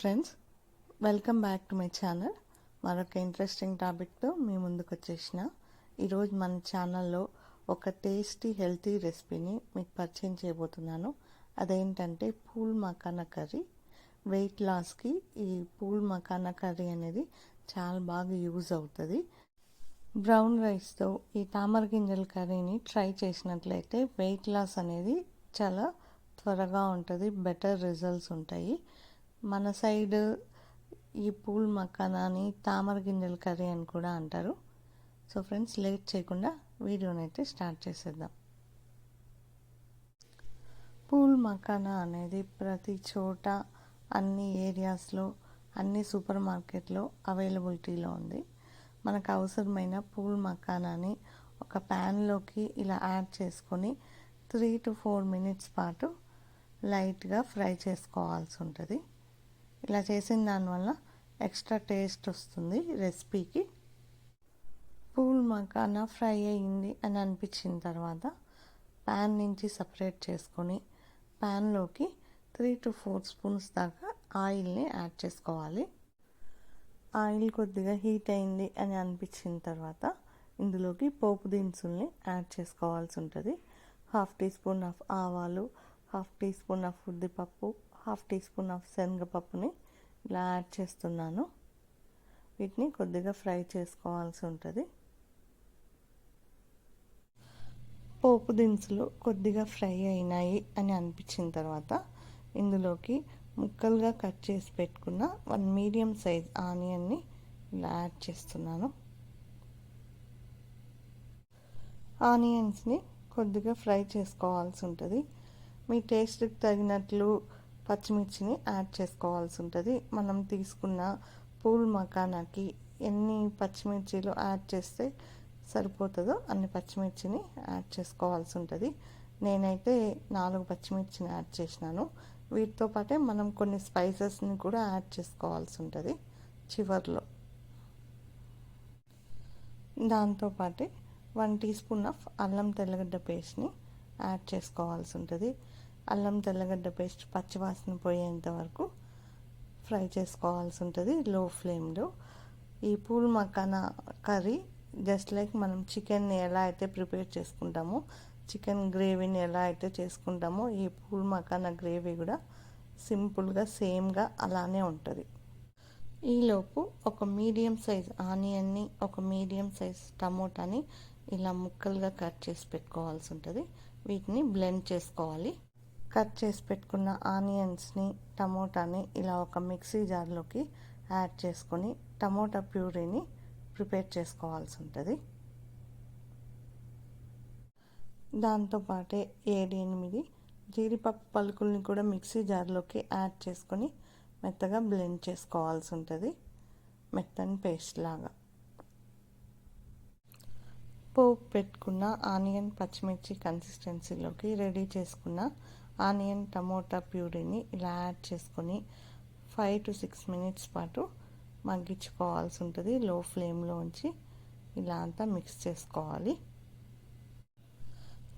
Friends welcome back to my channel మరొక interesting టాపిక్తో మీ ముందుకు వచ్చేసిన. ఈరోజు మన ఛానల్లో ఒక టేస్టీ హెల్తీ రెసిపీని మీకు పరిచయం చేయబోతున్నాను. అదేంటంటే పూల్ మకానా కర్రీ. వెయిట్ లాస్కి ఈ పూల్ మకానా కర్రీ అనేది చాలా బాగా యూజ్ అవుతుంది. బ్రౌన్ రైస్తో ఈ తామర గింజల కర్రీని ట్రై చేసినట్లయితే వెయిట్ లాస్ అనేది చాలా త్వరగా ఉంటుంది బెటర్ రిజల్ట్స్ ఉంటాయి. మన సైడ్ ఈ పూల్ మకానాని తామర గింజల కర్రీ అని కూడా అంటారు. సో ఫ్రెండ్స్ లేట్ చేయకుండా వీడియోని అయితే స్టార్ట్ చేసేద్దాం. పూల్ మకానా అనేది ప్రతి చోట అన్ని ఏరియాస్లో అన్ని సూపర్ మార్కెట్లో అవైలబిలిటీలో ఉంది. మనకు అవసరమైన పూల్ మక్కానాని ఒక ప్యాన్లోకి ఇలా యాడ్ చేసుకొని త్రీ టు ఫోర్ మినిట్స్ పాటు లైట్గా ఫ్రై చేసుకోవాల్సి ఉంటుంది. ఇలా చేసిన దానివల్ల ఎక్స్ట్రా టేస్ట్ వస్తుంది రెసిపీకి. పూల్ మకానా ఫ్రై అయ్యింది అని అనిపించిన తర్వాత ప్యాన్ నుంచి సపరేట్ చేసుకొని ప్యాన్లోకి త్రీ టు ఫోర్ స్పూన్స్ దాకా ఆయిల్ని యాడ్ చేసుకోవాలి. ఆయిల్ కొద్దిగా హీట్ అయింది అని అనిపించిన తర్వాత ఇందులోకి పోపు దినుసుల్ని యాడ్ చేసుకోవాల్సి ఉంటుంది. హాఫ్ టీ స్పూన్ ఆఫ్ ఆవాలు హాఫ్ టీ స్పూన్ ఆఫ్ ఉద్దిపప్పు హాఫ్ టీ స్పూన్ ఆఫ్ శనగపప్పుని ఇలా యాడ్ చేస్తున్నాను. వీటిని కొద్దిగా ఫ్రై చేసుకోవాల్సి ఉంటుంది. పోపు దినుసులు కొద్దిగా ఫ్రై అయినాయి అని అనిపించిన తర్వాత ఇందులోకి ముక్కలుగా కట్ చేసి పెట్టుకున్న వన్ మీడియం సైజ్ ఆనియన్ని ఇలా యాడ్ చేస్తున్నాను. ఆనియన్స్ని కొద్దిగా ఫ్రై చేసుకోవాల్సి ఉంటుంది. మీ టేస్ట్కి తగినట్లు పచ్చిమిర్చిని యాడ్ చేసుకోవాల్సి ఉంటుంది మనం తీసుకున్న పూల్ మకానాకి ఎన్ని పచ్చిమిర్చిలు యాడ్ చేస్తే సరిపోతుందో అన్ని పచ్చిమిర్చిని యాడ్ చేసుకోవాల్సి ఉంటుంది నేనైతే నాలుగు పచ్చిమిర్చిని యాడ్ చేసినాను. వీటితో పాటే మనం కొన్ని స్పైసెస్ని కూడా యాడ్ చేసుకోవాల్సి ఉంటుంది చివర్లో దాంతోపాటే వన్ టీ స్పూన్ ఆఫ్ అల్లం తెల్లగడ్డ పేస్ట్ని యాడ్ చేసుకోవాల్సి ఉంటుంది అల్లం తెల్లగడ్డ పేస్ట్ పచ్చివాసన పోయేంత వరకు ఫ్రై చేసుకోవాల్సి ఉంటుంది లో. ఫ్లేమ్లో ఈ phool makhana curry just like మనం చికెన్ని ఎలా అయితే ప్రిపేర్ చేసుకుంటామో చికెన్ గ్రేవీని ఎలా అయితే చేసుకుంటామో ఈ పూల్ మకానా గ్రేవీ కూడా సింపుల్గా సేమ్గా అలానే ఉంటుంది. ఈలోపు ఒక మీడియం సైజ్ ఆనియన్ని ఒక మీడియం సైజ్ టమోటాని ఇలా ముక్కలుగా కట్ చేసి పెట్టుకోవాల్సి ఉంటుంది. వీటిని బ్లెండ్ చేసుకోవాలి. కట్ చేసి పెట్టుకున్న ఆనియన్స్ని టమోటాని ఇలా ఒక మిక్సీ జార్లోకి యాడ్ చేసుకొని టమోటా ప్యూరీని ప్రిపేర్ చేసుకోవాల్సి ఉంటుంది. దాంతోపాటే ఏడు ఎనిమిది జీడిపప్పు పలుకుల్ని కూడా మిక్సీ జార్లోకి యాడ్ చేసుకొని మెత్తగా బ్లెండ్ చేసుకోవాల్సి ఉంటుంది. మెత్తని పేస్ట్ లాగా. పోపు పెట్టుకున్న ఆనియన్ పచ్చిమిర్చి కన్సిస్టెన్సీలోకి రెడీ చేసుకున్న ఆనియన్ టమోటా ప్యూరీని ఇలా యాడ్ చేసుకొని ఫైవ్ టు సిక్స్ మినిట్స్ పాటు మగ్గించుకోవాల్సి ఉంటుంది. లో ఫ్లేమ్లో ఉంచి ఇలా అంతా మిక్స్ చేసుకోవాలి.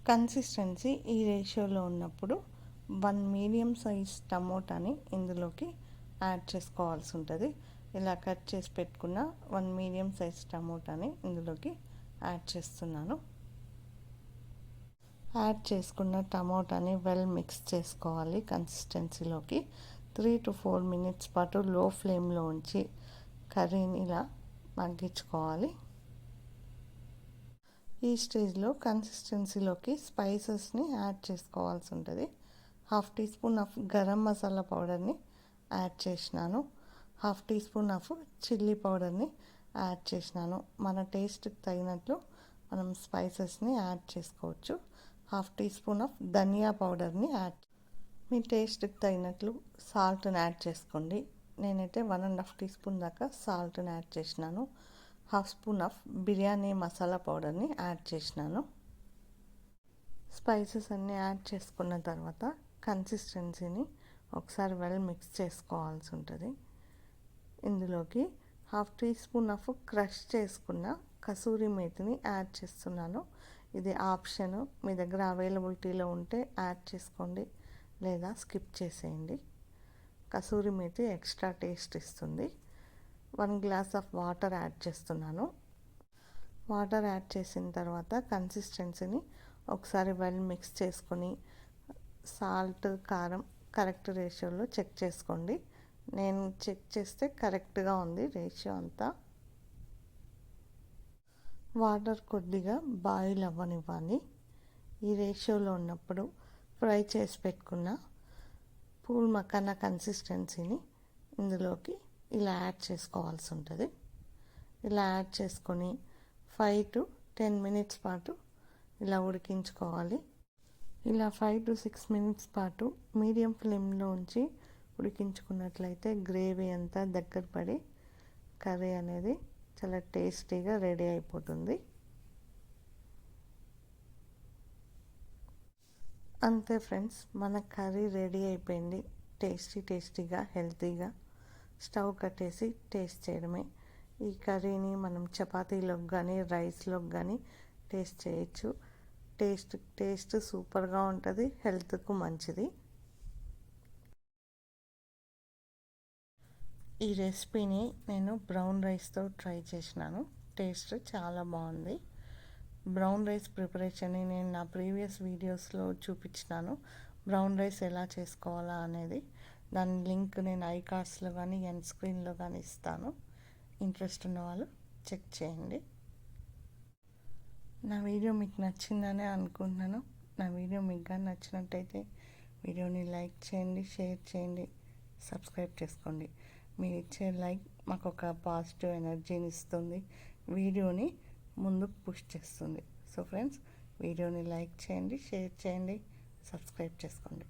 కన్సిస్టెన్సీ ఈ రేషియోలో ఉన్నప్పుడు వన్ మీడియం సైజ్ టమోటాని ఇందులోకి యాడ్ చేసుకోవాల్సి ఉంటుంది. ఇలా కట్ చేసి పెట్టుకున్న వన్ మీడియం సైజ్ టమోటాని ఇందులోకి యాడ్ చేస్తున్నాను. యాడ్ చేసుకున్న టమోటాని వెల్ మిక్స్ చేసుకోవాలి కన్సిస్టెన్సీలోకి. త్రీ టు ఫోర్ మినిట్స్ పాటు లో ఫ్లేమ్లో ఉంచి కర్రీని ఇలా మగ్గించుకోవాలి. ఈ స్టేజ్లో కన్సిస్టెన్సీలోకి స్పైసెస్ని యాడ్ చేసుకోవాల్సి ఉంటుంది. Half teaspoon of garam masala పౌడర్ని యాడ్ చేసినాను. Half teaspoon of chilli పౌడర్ని యాడ్ చేసినాను. మన టేస్ట్కి తగినట్లు మనం స్పైసెస్ని యాడ్ చేసుకోవచ్చు. హాఫ్ టీ స్పూన్ ఆఫ్ ధనియా పౌడర్ని యాడ్ మీ టేస్ట్కి తగినట్లు సాల్ట్ని యాడ్ చేసుకోండి. నేనైతే one and half teaspoon దాకా సాల్ట్ని యాడ్ చేసినాను. Half spoon of biryani masala పౌడర్ని యాడ్ చేసినాను. స్పైసెస్ అన్నీ యాడ్ చేసుకున్న తర్వాత కన్సిస్టెన్సీని ఒకసారి వెల్ మిక్స్ చేసుకోవాల్సి ఉంటుంది. ఇందులోకి half teaspoon of crush చేసుకున్న కసూరి మేతిని యాడ్ చేస్తున్నాను. ఇది ఆప్షన్. మీ దగ్గర అవైలబిలిటీలో ఉంటే యాడ్ చేసుకోండి లేదా స్కిప్ చేసేయండి. కసూరి మేతి ఎక్స్ట్రా టేస్ట్ ఇస్తుంది. One glass of water add చేస్తున్నాను. వాటర్ యాడ్ చేసిన తర్వాత కన్సిస్టెన్సీని ఒకసారి వెల్ మిక్స్ చేసుకొని సాల్ట్ కారం కరెక్ట్ రేషియోలో చెక్ చేసుకోండి. నేను చెక్ చేస్తే కరెక్ట్గా ఉంది రేషియో అంతా. వాటర్ కొద్దిగా బాయిల్ అవ్వనివ్వాలి. ఈ రేషియోలో ఉన్నప్పుడు ఫ్రై చేసి పెట్టుకున్న పూల్ మకానా కన్సిస్టెన్సీని ఇందులోకి ఇలా యాడ్ చేసుకోవాల్సి ఉంటుంది. ఇలా యాడ్ చేసుకొని ఫైవ్ టు టెన్ మినిట్స్ పాటు ఇలా ఉడికించుకోవాలి. ఇలా ఫైవ్ టు సిక్స్ మినిట్స్ పాటు మీడియం ఫ్లేమ్లో ఉంచి ఉడికించుకున్నట్లయితే గ్రేవీ అంతా దగ్గర పడి కర్రీ అనేది చాలా టేస్టీగా రెడీ అయిపోతుంది. అంతే ఫ్రెండ్స్ మన కర్రీ రెడీ అయిపోయింది. టేస్టీ టేస్టీగా హెల్తీగా స్టవ్ కట్టేసి టేస్ట్ చేయడమే. ఈ కర్రీని మనం చపాతీలోకి కానీ రైస్లోకి కానీ టేస్ట్ చేయొచ్చు. టేస్ట్ టేస్ట్ సూపర్గా ఉంటుంది హెల్త్కు మంచిది. ఈ రెసిపీని నేను బ్రౌన్ రైస్తో ట్రై చేసినాను. టేస్ట్ చాలా బాగుంది. బ్రౌన్ రైస్ ప్రిపరేషన్ని నేను నా ప్రీవియస్ వీడియోస్లో చూపించినాను. బ్రౌన్ రైస్ ఎలా చేసుకోవాలా అనేది. దాని లింక్ నేను ఐ కార్డ్స్లో కానీ ఎండ్ స్క్రీన్లో కానీ ఇస్తాను. ఇంట్రెస్ట్ ఉన్న వాళ్ళు చెక్ చేయండి. నా వీడియో మీకు నచ్చిందనే అనుకుంటున్నాను. నా వీడియో మీకు కానీ నచ్చినట్టయితే వీడియోని లైక్ చేయండి షేర్ చేయండి సబ్స్క్రైబ్ చేసుకోండి. మీరు ఇచ్చే లైక్ మాకు ఒక పాజిటివ్ ఎనర్జీని ఇస్తుంది వీడియోని ముందుకు పుష్ చేస్తుంది. సో ఫ్రెండ్స్ వీడియోని లైక్ చేయండి షేర్ చేయండి సబ్స్క్రైబ్ చేసుకోండి.